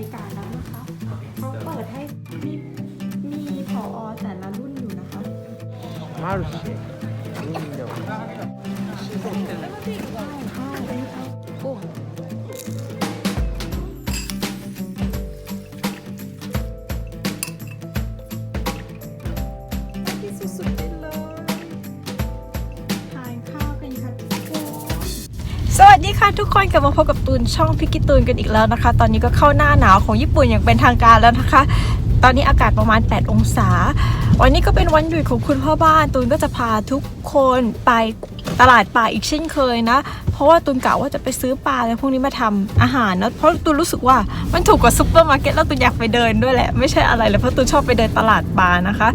ริการแล้วนะคะเขาเปิดให้มีมีผอแต่ละรุ่นอยู่นะคะマ ทุกคนกลับมาพบกับตูนช่องพิกิตูนกันอีกแล้วนะคะ ตอนนี้ก็เข้าหน้าหนาวของญี่ปุ่นอย่างเป็นทางการแล้วนะคะ ตอนนี้อากาศประมาณ 8 องศา วันนี้ก็เป็นวันหยุดของคุณพ่อบ้าน ตูนก็จะพาทุกคนไปตลาดป่าอีกเช่นเคยนะ เพราะว่าตูนกะว่าจะไปซื้อปลาอะไรพวกนี้มาทำอาหารนะเพราะตูนรู้สึกว่ามันถูกกว่าซุปเปอร์มาร์เก็ตแล้วตูนอยากไปเดินด้วยแหละ ไม่ใช่อะไรเลยเพราะตูนชอบไปเดินตลาดปลานะคะ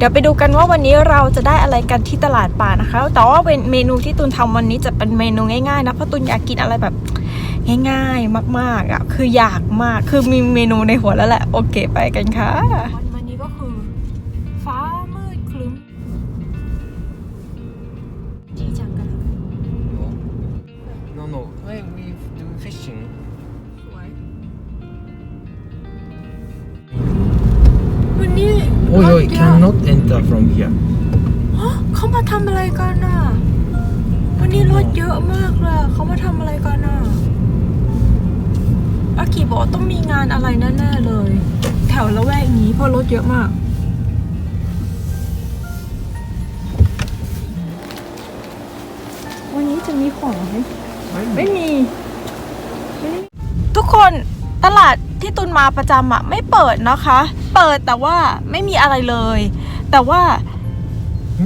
เดี๋ยวไปดูกันว่าวันนี้เราจะได้อะไรกันที่ตลาดป่านะคะ แต่ว่าเป็นเมนูที่ตุนทำวันนี้จะเป็นเมนูง่ายๆนะ เพราะตุนอยากกินอะไรแบบง่ายๆมากๆอะ คืออยากมาก คือมีเมนูในหัวแล้วแหละ โอเคไปกันค่ะ enter from here. ฮะเขามาทำอะไรกันน่ะ วันนี้รถเยอะมากเลยเขามาทำอะไรกันน่ะ อากิบอกต้องมีงานอะไรแน่ๆเลย แถวละแวกนี้เพราะรถเยอะมาก วันนี้จะมีของไหมไม่มีไม่มีทุกคนตลาดที่ตุนมาประจำอะไม่เปิดนะคะ เปิดแต่ว่าไม่มีอะไรเลย แต่ว่า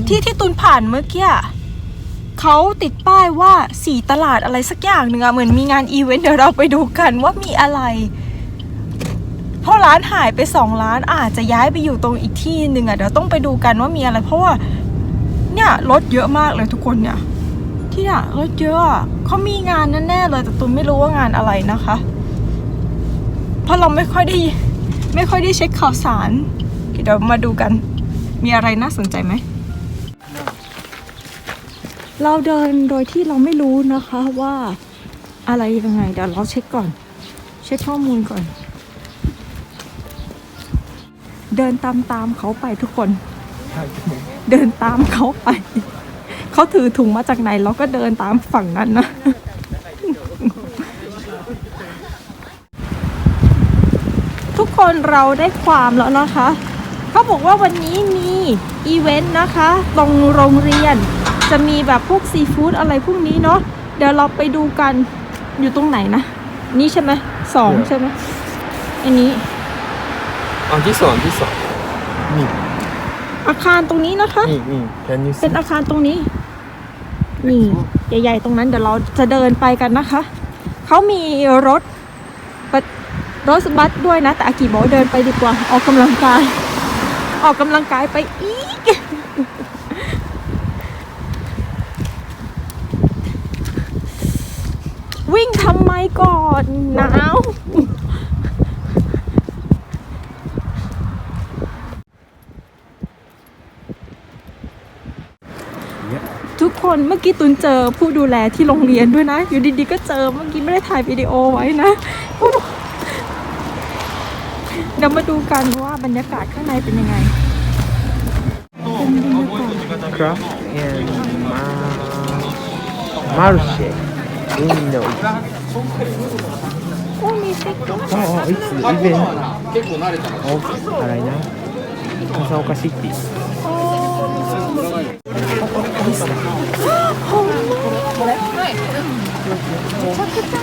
ที่ที่ตุนผ่านเมื่อกี้อะเขาติดป้ายว่าสีตลาดอะไรสักอย่างหนึ่งอะเหมือนมีงานอีเวนต์เดี๋ยวเราไปดูกันว่ามีอะไร เพราะร้านหายไปสองร้านอาจจะย้ายไปอยู่ตรงอีกที่หนึ่งอะเดี๋ยวต้องไปดูกันว่ามีอะไร เพราะว่า เนี่ยรถเยอะมากเลยทุกคนเนี่ย ที่เนี่ยรถเยอะอะเขามีงานแน่ๆเลยแต่ตุนไม่รู้ว่างานอะไรนะคะ เพราะเราไม่ค่อยได้ไม่ค่อยได้เช็คข่าวสารเดี๋ยวมาดูกัน มีอะไรน่าสนใจไหม เราเดินโดยที่เราไม่รู้นะคะว่าอะไรยังไง เดี๋ยวเราเช็คก่อน เช็คข้อมูลก่อน เดินตามตามเขาไปทุกคน เดินตามเขาไป เขาถือถุงมาจากไหน เราก็เดินตามฝั่งนั้นนะทุกคนเราได้ความแล้วนะคะ เขาบอกว่าวันนี้มีอีเวนต์นะคะ ตรงโรงเรียน จะมีแบบพวกซีฟู้ดอะไรพวกนี้เนาะเดี๋ยวเราไปดูกันอยู่ตรงไหนนะ นี่ใช่ไหมสองใช่ไหมอันนี้ Ah, this one, this one. Me, อาคารตรงนี้นะคะ me, me. Can you เป็น see? อาคารตรงนี้ นี่ ใหญ่ๆตรงนั้นเดี๋ยวเราจะเดินไปกันนะคะ เขามีรถบัสรถบัสด้วยนะ แต่อากิบอกว่าเดินไปดีกว่าออกกำลังกาย ออกกำลังกายไปอีก วิ่งทำไมก่อนหนาวทุกคนเมื่อกี้ตุนเจอผู้ดูแลที่โรงเรียนด้วยนะ อยู่ดีๆก็เจอเมื่อกี้ไม่ได้ถ่ายวิดีโอไว้นะ ดูเดี๋ยวมาดูกันว่าบรรยากาศข้างในเป็นยังไง Craft and ma- Marche. 海のโอ้มีฟิกด้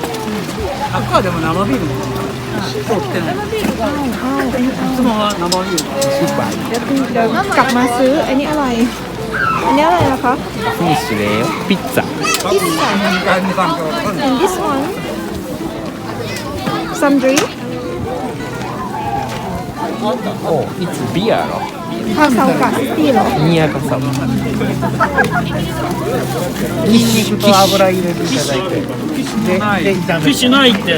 ว ย ああ、いつイベント。結構慣れたの。お、辛いな。笠岡シティ。 โอ้あくはでも生ビールも今日来てない。いつもは生ビール。 シーパー。 เดี๋ยวตุนเดี๋ยวกลับมาซื้ออันนี้อะไร อันนี้อะไรนะคะ フィニッシュでよ。ピッツァ。 พิซซ่า 何に関係わかんない。 and this one some drink お、いつビアの。 คาซาโกะซิตี้เหรอ ニヤカサバ。ニンニクと油入れていただいて。で、で、炒めフィッシュないって。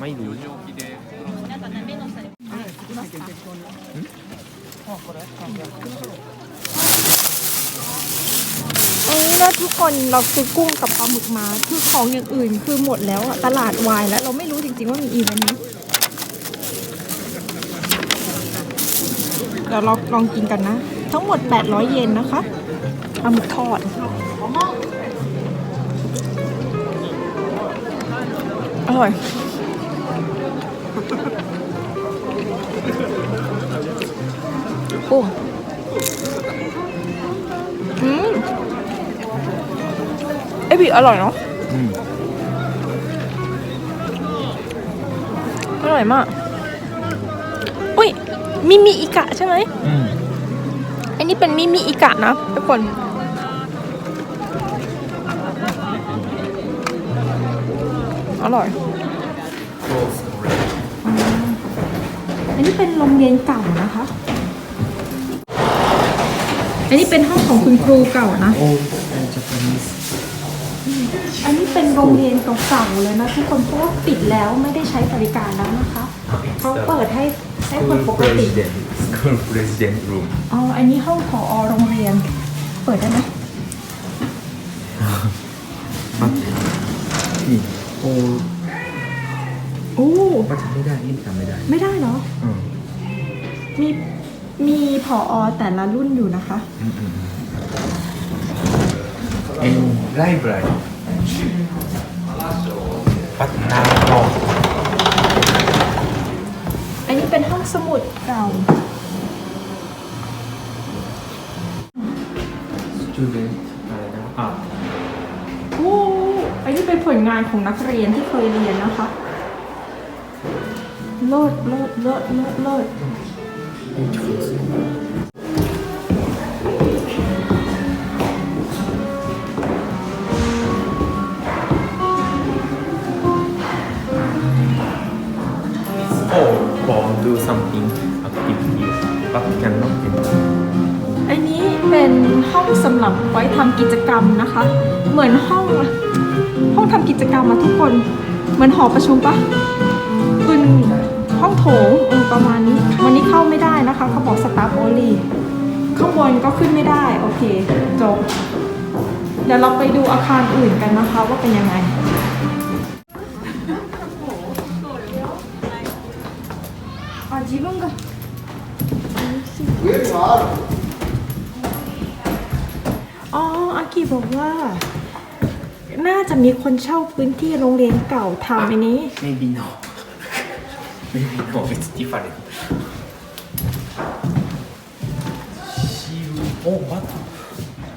まいる。 โอ้ แล้วทุกคนเราซื้อกุ้งกับปลาหมึกมา คือของอย่างอื่นคือหมดแล้วอะตลาดวายแล้วเราไม่รู้จริงๆว่ามีอีเวนต์นี้ เดี๋ยวเราลองกินกันนะ ทั้งหมด 800 เยนนะคะปลาหมึกทอดอร่อยกุ้งอืมเอบิอร่อยเนาะอืมอร่อยมากอุ้ย มิมิอิกะใช่ไหมอืมอันนี้เป็นมิมิอิกะนะทุกคน อร่อยอืมอันนี้เป็นโรงเรียนเก่านะคะ อันนี้เป็นห้องของคุณครูเก่านะโอ้เป็นญี่ปุ่นอันนี้เป็นโรงเรียนเก่าๆเลยนะทุกคนเพราะว่าปิดแล้วไม่ได้ใช้บริการแล้วนะคะเขาเปิดให้ ให้คนปกติ school president room อ๋อ อันนี้ห้องผอโรงเรียน เปิดได้ไหมนี่โอ้โอ้ก็ทำไม่ได้นี่ทำไม่ได้ไม่ได้เหรออืมมี มีผอแต่ละรุ่นอยู่นะคะ in library but now no อั นนี้เป็นห้องสมุดเก่า student อะไรนะอะโอ้อันนี้เป็นผลงานของนักเรียนที่เคยเรียนนะคะ เลิศเลิศเลิศเลิศเลิศ oh do something activity but cannot do อันนี้เป็นห้องสำหรับไว้ทำกิจกรรมนะคะ เหมือนห้องห้องทำกิจกรรมอะทุกคน เหมือนหอประชุมปะเป็นห้องโถงประมาณนี้ วันนี้เข้าไม่ได้นะคะ เขาบอกสตาฟโอลีข้างบนก็ขึ้นไม่ได้ โอเค จบ เดี๋ยวเราไปดูอาคารอื่นกันนะคะว่าเป็นยังไง อ๋ออากิบอกว่า น่าจะมีคนเช่าพื้นที่โรงเรียนเก่าทำอันนี้ maybe no maybe no it's different oh what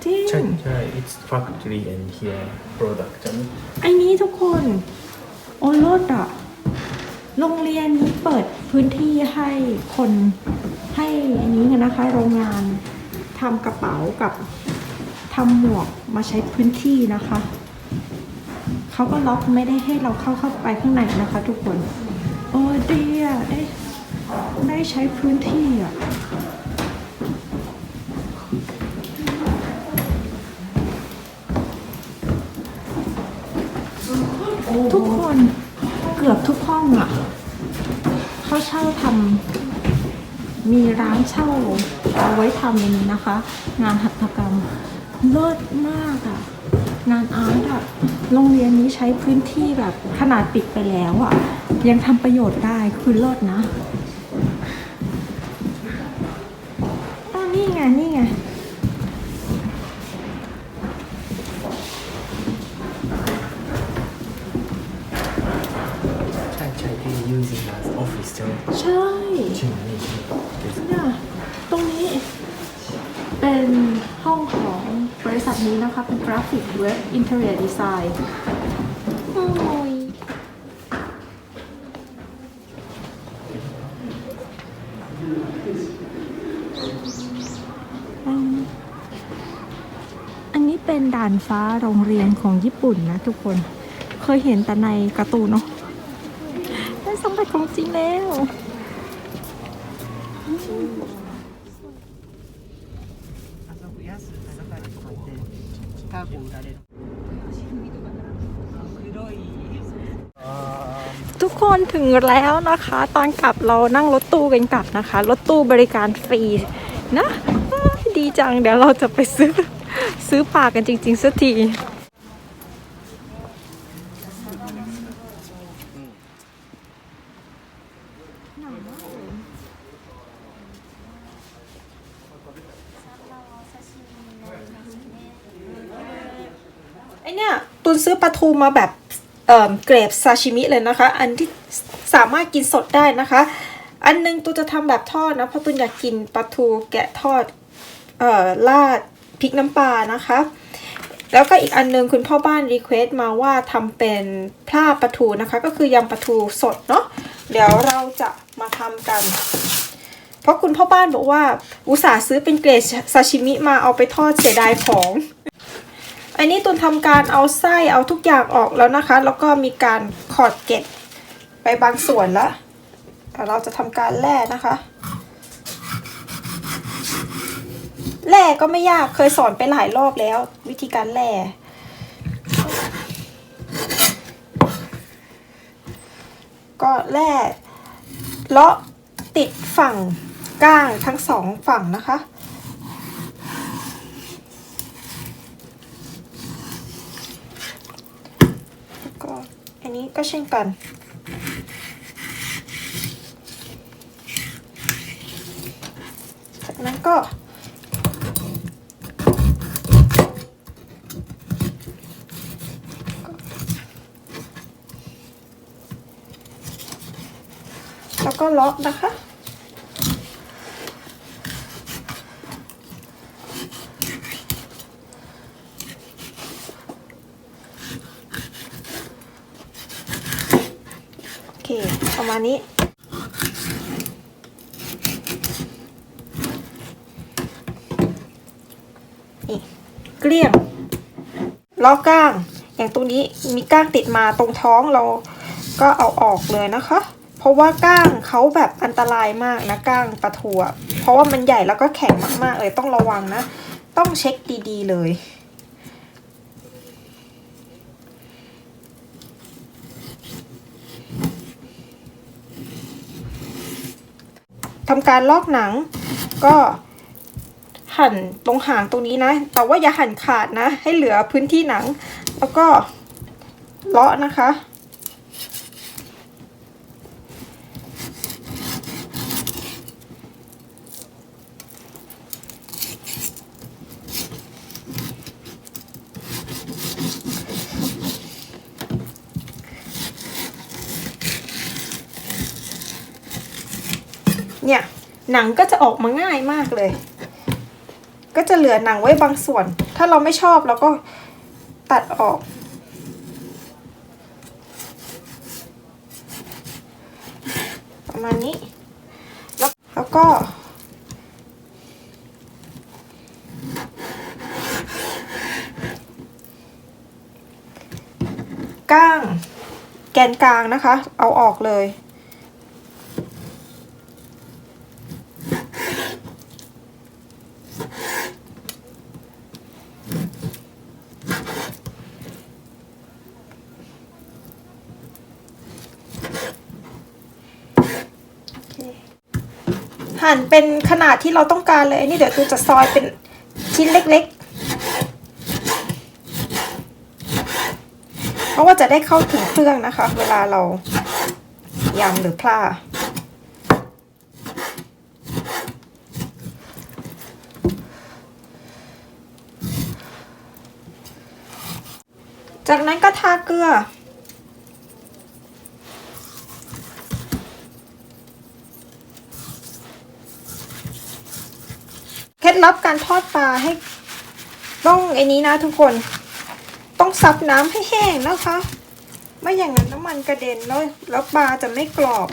จริงใช่ใช่ it's factory and here production ไอ้นี้ทุกคน โอรสอะ โรงเรียนนี้เปิดพื้นที่ให้คนให้อันนี้นะคะ โรงงานทำกระเป๋ากับทำหมวกมาใช้พื้นที่นะคะเขาก็ล็อกไม่ได้ให้เราเข้าเข้าไปข้างในนะคะ ทุกคน โอ้ดีอะได้ได้ใช้พื้นที่อะทุกคน กือบทุกห้องอะเขาเช่าทำมีร้านเช่าเอาไว้ทำอย่างนี้นะคะ งานหัตถกรรมเลิศมากอะ งานอาร์ตอะโรงเรียนนี้ใช้พื้นที่แบบขนาดปิดไปแล้วอะ ยังทำประโยชน์ได้คือเลิศนะอ๋อนี่ไง นี่ไง ใช่ใช่ที่ using as office ใช่ไหมใช่ใช่ไหมนี่ใช่ไหมเนี่ยตรงนี้เป็นห้องของบริษัทนี้นะคะ เป็นกราฟิกเว็บอินเทอร์เน็ตดีไซน์โอ้ยอืมอันนี้เป็นด่านฟ้าโรงเรียนของญี่ปุ่นนะทุกคน เคยเห็นแต่ในการ์ตูนเนาะได้สัมผัสของ จริงแล้ว ทุกคนถึงแล้วนะคะ ตอนกลับเรานั่งรถตู้กันกลับนะคะ รถตู้บริการฟรีนะ ดีจังเดี๋ยวเราจะไปซื้อซื้อปลากันจริง ๆสักที ไอเนี่ยตุนซื้อ ปลาทูมาแบบเอ่อเกรดซาชิมิเลยนะคะ อันที่สามารถกินสดได้นะคะ อันหนึงตุนจะทำแบบทอดนะเพราะตุนอยากกินปลาทูแกะทอดเอ่อราดพริกน้ำปลานะคะ แล้วก็อีกอันหนึงคุณพ่อบ้านรีเควสต์มาว่าทำเป็นพลาปลาทูนะคะ ก็คือยำปลาทูสดเนาะเดี๋ยวเราจะมาทำกัน เพราะคุณพ่อบ้านบอกว่า อุตส่าห์ซื้อเป็นเกรดซาชิมิมาเอาไปทอดเสียดายของ อันนี้ตุนทำการเอาไส้เอาทุกอย่างออกแล้วนะคะ แล้วก็มีการขอดเกล็ดไปบางส่วนแล้วเดี๋ยวเราจะทำการแล่นะคะแล่ก็ไม่ยากเคยสอนไปหลายรอบแล้ว วิธีการแล่ก็แล่เลาะติดฝั่งก้างทั้งสองฝั่งนะคะ แล้วก็ อันนี้ก็เช่นกัน จากนั้นก็แล้วก็ล็อกนะคะ โอเค ประ มาณนี้ นี่เกลี้ยงล้อก้าง อย่างตรงนี้มีก้างติดมาตรงท้องเราก็เอาออกเลยนะคะ เพราะว่าก้างเขาแบบอันตรายมากนะก้างปลาทูอะเพราะว่ามันใหญ่แล้วก็แข็งมากๆเลยต้องระวังนะ ต้องเช็คดีๆเลย ทำการลอกหนัง ก็หั่นตรงหางตรงนี้นะ แต่ว่าอย่าหั่นขาดนะ ให้เหลือพื้นที่หนัง แล้วก็เลาะนะคะ เนี่ย หนังก็จะออกมาง่ายมากเลย ก็จะเหลือหนังไว้บางส่วน ถ้าเราไม่ชอบเราก็ตัดออก ประมาณนี้ แล้วแล้วก็ก้างแกนกลางนะคะ เอาออกเลย หั่นเป็นขนาดที่เราต้องการเลยอันนี้เดี๋ยวตูจะซอยเป็นชิ้นเล็กๆ เพราะว่าจะได้เข้าถึงเครื่องนะคะ เวลาเรายำหรือพลาจากนั้นก็ทาเกลือ รับการทอดปลาให้ ต้องไอ้นี้นะทุกคน ต้องซับน้ำให้แห้งนะคะ ไม่อย่างนั้นน้ำมันกระเด็นแล้วแล้วปลาจะไม่กรอบ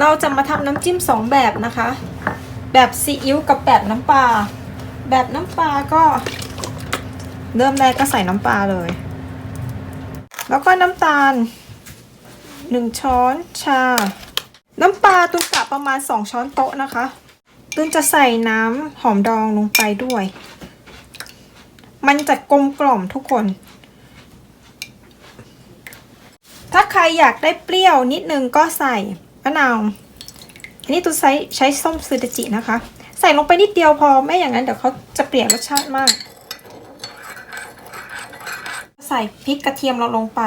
เราจะมาทำน้ำจิ้มสองแบบนะคะ แบบซีอิ๊วกับแบบน้ำปลา แบบน้ำปลาก็เริ่มแรกก็ใส่น้ำปลาเลย แล้วก็น้ำตาล1ช้อนชา น้ำปลาตุนกะประมาณ2ช้อนโต๊ะนะคะตุนจะใส่น้ำหอมดองลงไปด้วย มันจะกลมกล่อมทุกคน ถ้าใครอยากได้เปรี้ยวนิดนึงก็ใส่ มะนาว อันนี้ตุนใช้ใช้ส้มซูดาจินะคะ ใส่ลงไปนิดเดียวพอไม่อย่างนั้นเดี๋ยวเขาจะเปลี่ยนรสชาติมาก ใส่พริกกระเทียมเราลงไป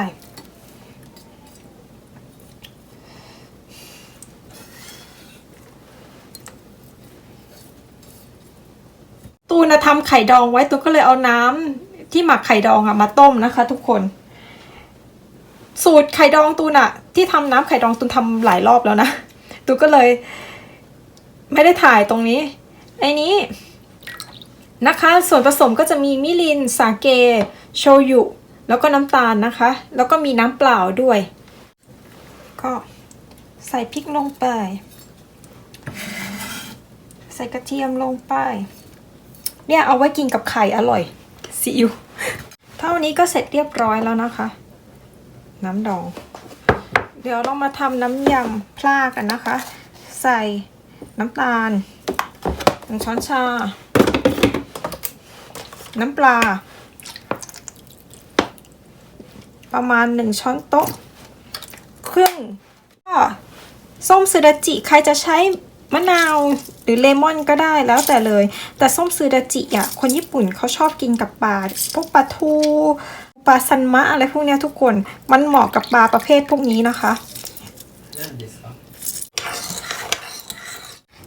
ตูนะทำไข่ดองไว้ตูนก็เลยเอาน้ำที่หมักไข่ดองอะมาต้มนะคะ ทุกคน สูตรไข่ดองตูนอะที่ทำน้ำไข่ดองตูนทำหลายรอบแล้วนะตูก็เลย ไม่ได้ถ่ายตรงนี้ ไอ้นี้นะคะ ส่วนผสมก็จะมีมิริน สาเก โชยุ แล้วก็น้ำตาลนะคะ แล้วก็มีน้ำเปล่าด้วย ก็ใส่พริกลงไป ใส่กระเทียมลงไป เนี่ยเอาไว้กินกับไข่อร่อยซีอิ๊วเท่านี้ก็เสร็จเรียบร้อยแล้วนะคะ น้ำดอง เดี๋ยวเรามาทำน้ำยำพลากันนะคะ ใส่น้ำตาลหนึ่งช้อนชา น้ำปลา ประมาณหนึ่งช้อนโต๊ะครึ่งก็ส้มซูดาจิใครจะใช้มะนาวหรือเลมอนก็ได้แล้วแต่เลย แต่ส้มซูดาจิอะคนญี่ปุ่นเขาชอบกินกับปลาพวกปลาทู ปลาซันมะอะไรพวกนี้ทุกคน มันเหมาะกับปลาประเภทพวกนี้นะคะ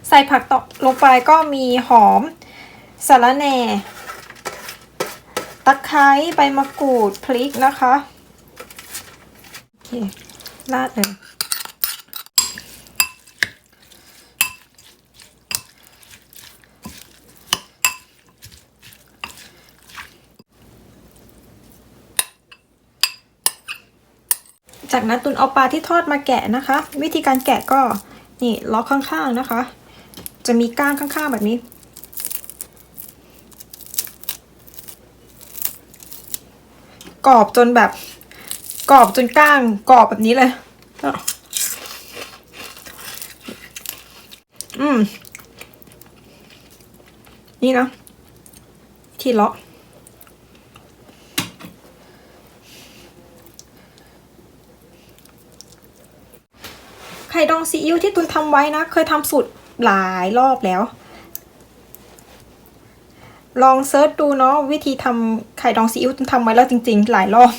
ใส่ผักตกลงไปก็มีหอมสาระแหน่ตะไคร้ใบมะกรูดพริกนะคะ โอเคราดเลย จากนั้นตุนเอาปลาที่ทอดมาแกะนะคะ วิธีการแกะก็นี่ล็อกข้างๆนะคะ จะมีก้างข้างๆแบบนี้ กรอบจนแบบกรอบจนก้างกรอบแบบนี้เลยอืมนี่นะ ที่เลาะ ดองซีอิ๊วที่ตุนทำไว้นะ เคยทำสูตรหลายรอบแล้ว ลองเซิร์ชดูเนาะวิธีทำไข่ดองซีอิ๊วตุนทำไว้แล้วจริง ๆ หลายรอบ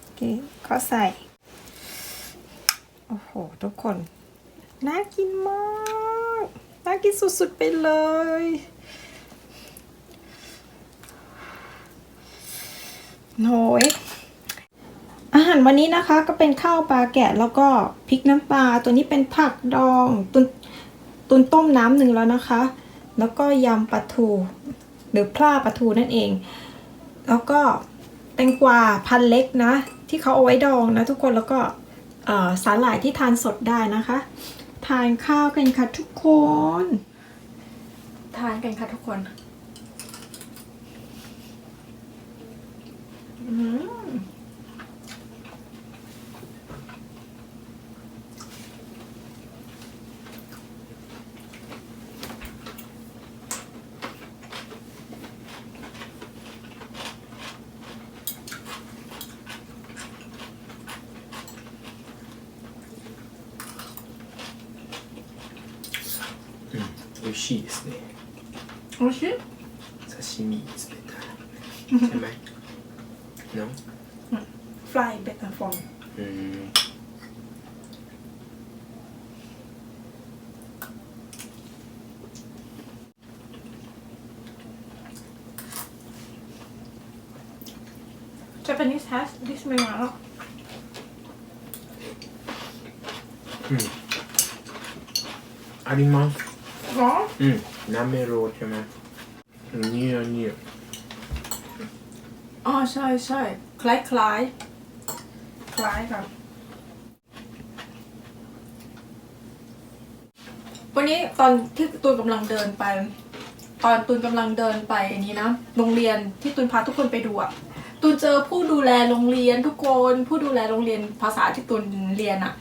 โอเคก็ใส่ โอ้โห ทุกคน น่ากินมาก น่ากินสุด ๆ ไปเลยโหย อาหารวันนี้นะคะก็เป็นข้าวปลาแกะแล้วก็พริกน้ำปลาตัวนี้เป็นผักดองตุนตุนต้มน้ำหนึ่งแล้วนะคะ แล้วก็ยำปลาทู หรือพลาปลาทูนั่นเอง แล้วก็แตงกวาพันเล็กนะ ที่เขาเอาไว้ดองนะทุกคนแล้วก็สาหร่ายที่ทานสดได้นะคะ ทานข้าวกันค่ะทุกคน ทานกันค่ะทุกคน 味しいですねおいしい刺身冷たいใช่ไหม no fry better for อืม Japanese has this ไม่มาแล้ว あります หรออืมน้ำเม่โรใช่ไหมเนี่อันนี้อ๋อใช่ใช่คล้ายคล้ายคล้ายค่ะวันนี้ตอนที่ตูนกำลังเดินไป ตอนตูนกำลังเดินไปอันนี้นะโรงเรียนที่ตูนพาทุกคนไปดูอะตูนเจอผู้ดูแลโรงเรียนทุกคนผู้ดูแลโรงเรียนภาษาที่ตูนเรียนอะ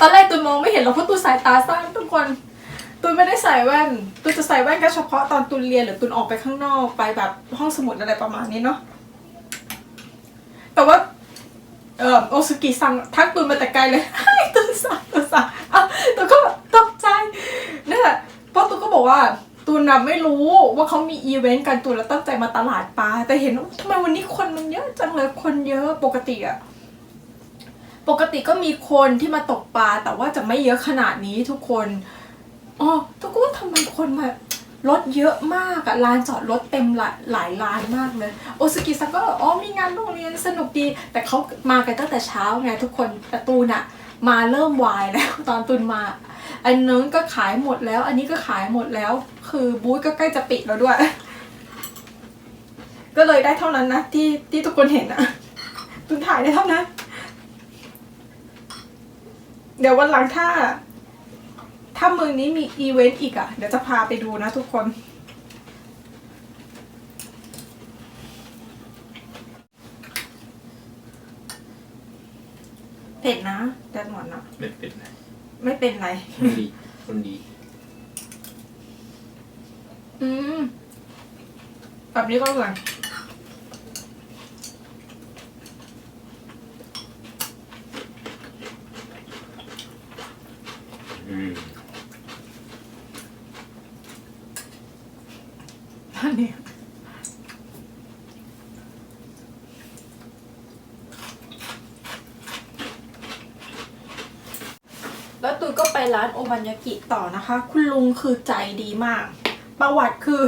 ตอนแรกตูนมองไม่เห็นหรอกเพราะตูนสายตาสั้นทุกคน ตูนไม่ได้ใส่แว่นตูนจะใส่แว่นแค่เฉพาะตอนตูนเรียนหรือตูนออกไปข้างนอกไปแบบห้องสมุดอะไรประมาณนี้เนาะ แต่ว่าเออโอซุกิสั่งทักตูนมาแต่ไกลเลยให้ตูนสั่งตูนสั่งอะตูนก็ตกใจนั่นแหละเพราะตูนก็บอกว่าตูนน่ะไม่รู้ว่าเขามีอีเวนต์กันตูนแล้วตั้งใจมาตลาดปลาแต่เห็นว่าทำไมวันนี้คนมันเยอะจังเลยคนเยอะปกติอะปกติก็มีคนที่มาตกปลาแต่ว่าจะไม่เยอะขนาดนี้ทุกคน อ๋อทุกคนทำไมคนมารถเยอะมากอะลานจอดรถเต็มหลายหลายลานมากเลย โอซากิซังก็อ๋อมีงานโรงเรียนสนุกดี แต่เขามากันตั้งแต่เช้าไงทุกคนแต่ตูนอะมาเริ่มวายแล้วตอนตูนมา อันนู้นก็ขายหมดแล้ว อันนี้ก็ขายหมดแล้ว คือบูธก็ใกล้จะปิดแล้วด้วย ก็เลยได้เท่านั้นนะที่ที่ทุกคนเห็นอะตูนถ่ายได้เท่านั้นเดี๋ยววันหลังถ้า ถ้าเมืองนี้มีอีเวนต์อีกอะ่ะ เดี๋ยวจะพาไปดูนะทุกคน เผ็ดนะแต่หมอนอะไม่เป็นไรไม่เป็นไร คนดีคนดี อืมแบบนี้ก็อร่อย อืม อันนี้แล้วตูนก็ไปร้านโอบันยา กิต่อนะคะ คุณลุงคือใจดีมาก ประวัติคือ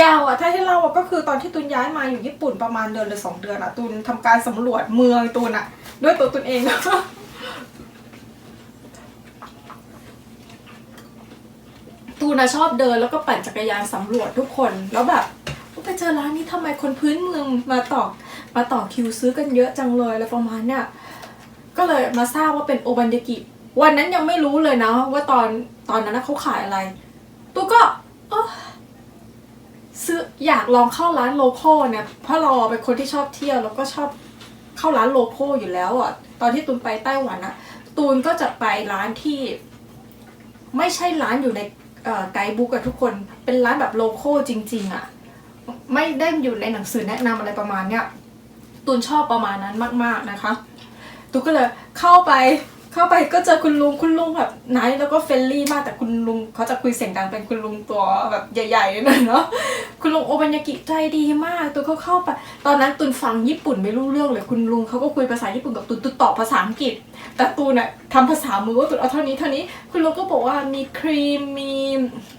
ยาวอะถ้าให้เล่าอะก็คือตอนที่ตูนย้ายมาอยู่ญี่ปุ่นประมาณเดือนหรือสองเดือนอะตูนทำการสำรวจเมืองตูนอะด้วยตัวตูนเองตูนอะชอบเดินแล้วก็ปั่นจักรยานสำรวจทุกคนแล้วแบบไปเจอร้านนี้ทำไมคนพื้นเมืองมาต่อมาต่อคิวซื้อกันเยอะจังเลยอะไรประมาณเนี้ยก็เลยมาทราบว่าเป็นโอบันยากิ วันนั้นยังไม่รู้เลยนะ ว่าตอนตอนนั้นนะเขาขายอะไรตูก็ซื้ออยากลองเข้าร้านโลโก้เนี่ยเพราะเราเป็นคนที่ชอบเที่ยวแล้วก็ชอบเข้าร้านโลโก้อยู่แล้วอะตอนที่ตูนไปไต้หวันอะตูนก็จะไปร้านที่ ไม่ใช่ร้านอยู่ในไกด์บุ๊กอะทุกคนเป็นร้านแบบโลโก้จริง ๆอะไม่ได้อยู่ในหนังสือแนะนำอะไรประมาณเนี้ยตูนชอบประมาณนั้นมาก ๆนะคะตูนก็เลยเข้าไป เข้าไปก็เจอคุณลุงคุณลุงแบบไนท์แล้วก็เฟรนลี่มากแต่คุณลุงเขาจะคุยเสียงดังเป็นคุณลุงตัวแบบใหญ่ๆหน่อยเนาะคุณลุงโอบันยากิใจดีมากตูนเขาเข้าไปตอนนั้นตูนฟังญี่ปุ่นไม่รู้เรื่องเลยคุณลุงเขาก็คุยภาษาญี่ปุ่นกับตูนตูนตอบภาษาอังกฤษ แต่ตูนอะทำภาษามือว่าตูนเอาเท่านี้เท่านี้คุณลุงก็บอกว่ามีครีมมี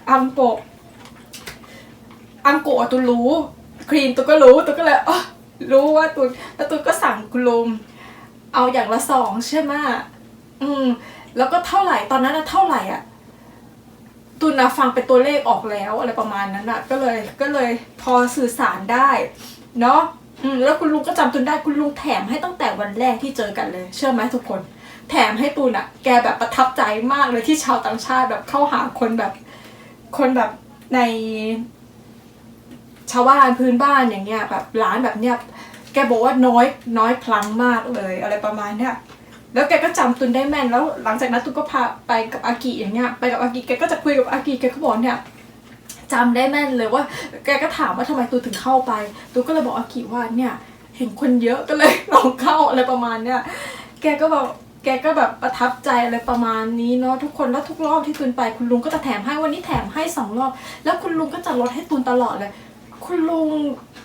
อังโกะอังโกะตูนรู้ ครีมตูนก็รู้ตูนก็เลยอ๋อรู้ว่าตูนแล้วตูนก็สั่งคุณลุงเอาอย่างละสองใช่ไหม อืม แล้วก็เท่าไหร่ตอนนั้นอะเท่าไหร่อะตูนนะฟังเป็นตัวเลขออกแล้วอะไรประมาณนั้นอะก็เลยก็เลยพอสื่อสารได้เนาะอืมแล้วคุณลุงก็จำตูนได้คุณลุงแถมให้ตั้งแต่วันแรกที่เจอกันเลย เชื่อไหมทุกคน แถมให้ตูนอะแกแบบประทับใจมากเลยที่ชาวต่างชาติแบบเข้าหาคนแบบ คนแบบในชาวบ้านพื้นบ้านอย่างเงี้ยแบบร้านแบบเนี้ยแกบอกว่าน้อยน้อยครั้งมากเลย อะไรประมาณเนี้ย แล้วแกก็จำตุนได้แม่นแล้ว หลังจากนั้นตุนก็พาไปกับอากิอย่างเงี้ยไปกับอากิแกก็จะคุยกับอากิแกก็บอกเนี่ยจำได้แม่นเลยว่า แกก็ถามว่าทำไมตูนถึงเข้าไปตูนก็เลยบอกอากิว่าเนี่ยเห็นคนเยอะก็เลยลองเข้าอะไรประมาณเนี้ยแกก็บอกแกก็แบบประทับใจอะไรประมาณนี้เนาะทุกคนแล้วทุกรอบที่ตุนไป คุณลุงก็จะแถมให้วันนี้แถมให้สองรอบ แล้วคุณลุงก็จะลดให้ตุนตลอดเลย คุณลุง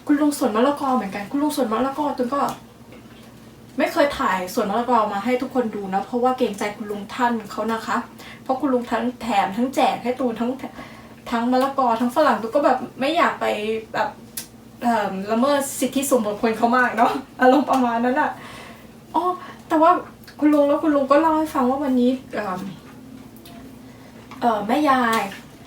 คุณลุงสวนมะละกอเหมือนกัน คุณลุงสวนมะละกอตุนก็ ไม่เคยถ่ายสวนมะละกอมาให้ทุกคนดูนะ เพราะว่าเกรงใจคุณลุงท่านเขานะคะ เพราะคุณลุงทั้งแถมทั้งแจกให้ตูนทั้งทั้งมะละกอทั้งฝรั่งตูนก็แบบไม่อยากไปแบบละเมิดสิทธิส่วนบุคคลเขามากเนาะอารมณ์ประมาณนั้นอะอ๋อแต่ว่าคุณลุงแล้วคุณลุงก็เล่าให้ฟังว่าวันนี้เออเออแม่ยาย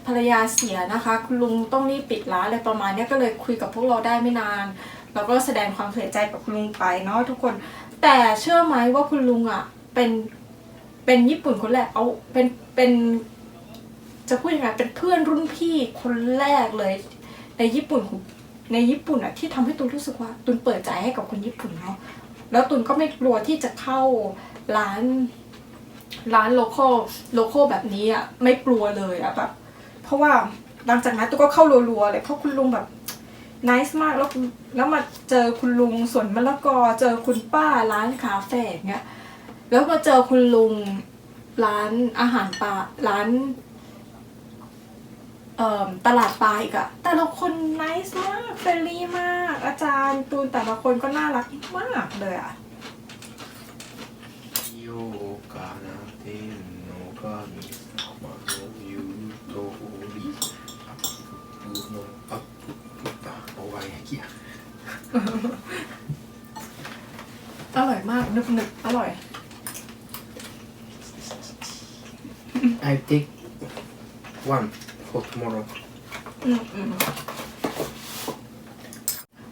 ภรรยาเสียนะคะ คุณลุงต้องรีบปิดร้านอะไรประมาณนี้ก็เลยคุยกับพวกเราได้ไม่นานแล้วก็แสดงความเสียใจกับคุณลุงไปเนาะทุกคน แต่เชื่อไหมว่าคุณลุงอะ เป็นเป็นญี่ปุ่นคนแรกเอาเป็นเป็นจะพูดยังไงเป็นเพื่อนรุ่นพี่คนแรกเลย ในญี่ปุ่นในญี่ปุ่นอะที่ทำให้ตูนรู้สึกว่าตูนเปิดใจให้กับคนญี่ปุ่นเนาะแล้วตูนก็ไม่กลัวที่จะเข้าร้านร้านโลคอลโลคอลแบบนี้อะไม่กลัวเลยอะแบบเพราะว่าหลังจากนั้นตูนก็เข้ารัวๆเลยเพราะคุณลุงแบบ นิสมากแล้วแล้วมาเจอคุณลุงสวนมะละกอ เจอคุณป้าร้านคาเฟ่เงี้ยแล้วมาเจอคุณลุงร้านอาหารปลาร้านเอ่อตลาดปลาอีกอะแต่ละคนนิสมากเฟรนลี่มาก อาจารย์ตูนแต่ละคนก็น่ารักมากเลยอะโยกานาเทนโนกามิ อร่อยมากนึกนึกอร่อย I take one for tomorrow อืมอืม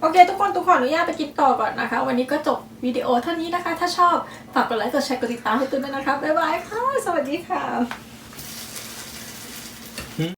โอเค ทุกคนทุกคนอนุญาตไปกินต่อก่อนนะคะ วันนี้ก็จบวิดีโอเท่านี้นะคะ ถ้าชอบ ฝากกดไลค์กดแชร์กดติดตามให้ตูนด้วยนะคะ บ๊ายบายค่ะ สวัสดีค่ะ